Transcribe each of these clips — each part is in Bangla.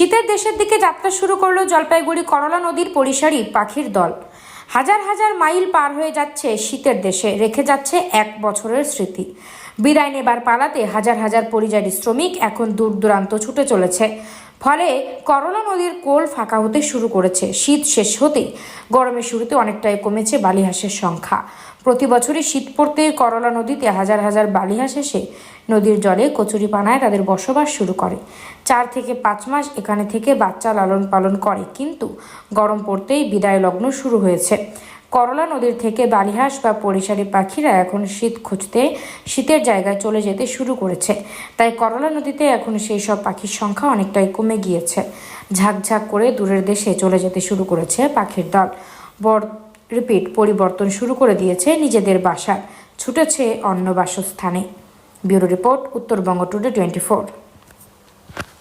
শীতের দেশের দিকে যাত্রা শুরু করল জলপাইগুড়ি করলা নদীর পরিসারী পাখির দল। হাজার হাজার মাইল পার হয়ে যাচ্ছে শীতের দেশে, রেখে যাচ্ছে এক বছরের স্মৃতি। বিদায় নেবার পালাতে হাজার হাজার পরিযায়ী শ্রমিক এখন দূর দূরান্ত ছুটে চলেছে। ফলে করলা নদীর কোল ফাঁকা হতে শুরু করেছে, শীত শেষ হতেই। গরমের শুরুতে অনেকটাই কমেছে বালিহাঁসের সংখ্যা। প্রতি বছরই শীত পড়তে করলা নদীতে হাজার হাজার বালিহাঁস এসে নদীর জলে কচুরিপানায় তাদের বসবাস শুরু করে। চার থেকে পাঁচ মাস এখানে থেকে বাচ্চা লালন পালন করে, কিন্তু গরম পড়তেই বিদায় লগ্ন শুরু হয়েছে। করলা নদীর থেকে বালিহাঁস বা পরিসারি পাখিরা এখন শীত খুঁজতে শীতের জায়গায় চলে যেতে শুরু করেছে। তাই করলা নদীতে এখন সেই সব পাখির সংখ্যা অনেকটাই কমে গিয়েছে। ঝাঁকঝাঁক করে দূরের দেশে চলে যেতে শুরু করেছে পাখির দল। বর রিপিট পরিবর্তন শুরু করে দিয়েছে নিজেদের বাসার ছুটেছে অন্য বাসস্থানে। Bureau report, Uttarbanga Today twenty four.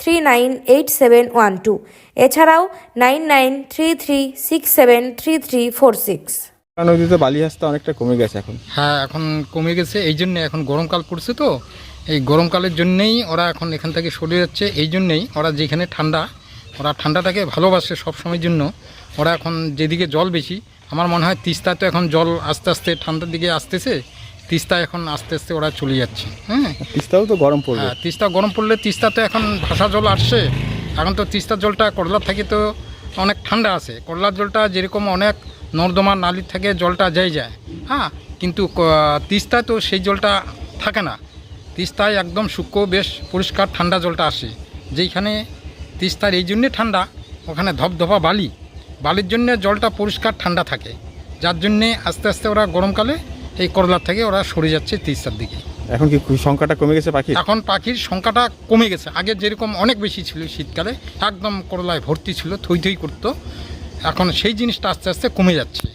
three nine eight seven one two এছাড়াও nine nine three three six seven three three four six নদীতে বালি হাসতে অনেকটা কমে গেছে এখন। হ্যাঁ এখন কমে গেছে এই জন্যে এখন গরমকাল পড়ছে তো। এই গরমকালের জন্যেই ওরা এখন এখান থেকে সরে যাচ্ছে এই জন্যেই ওরা যেখানে ঠান্ডা ওরা ঠান্ডাটাকে ভালোবাসে সব সময়ের জন্য। ওরা এখন যেদিকে জল বেশি আমার মনে হয় তিস্তা তো এখন জল আস্তে আস্তে ঠান্ডার দিকে আসতেছে। তিস্তা এখন আস্তে আস্তে ওরা চলে যাচ্ছে হ্যাঁ তিস্তাও তো গরম পড়বে। হ্যাঁ তিস্তা গরম পড়লে তিস্তা তো এখন ভাষা জল আসছে। এখন তো তিস্তার জলটা করলার থেকে তো অনেক ঠান্ডা আছে। করলার জলটা যেরকম অনেক নর্দমা নালির থেকে জলটা যাই যায় হ্যাঁ? কিন্তু তিস্তায় তো সেই জলটা থাকে না। তিস্তায় একদম শুষ্ক বেশ পরিষ্কার ঠান্ডা জলটা আসে। যেইখানে তিস্তার এই জন্যে ঠান্ডা ওখানে ধপধপা বালি। বালির জন্যে জলটা পরিষ্কার ঠান্ডা থাকে। যার জন্যে আস্তে আস্তে ওরা গরমকালে এই করলার থেকে ওরা সরে যাচ্ছে তিস্তার দিকে। এখন কি সংখ্যাটা কমে গেছে পাখি এখন পাখির সংখ্যাটা কমে গেছে। আগে যেরকম অনেক বেশি ছিল শীতকালে একদম করলায় ভর্তি ছিল থই থই করতো। এখন সেই জিনিসটা আস্তে আস্তে কমে যাচ্ছে।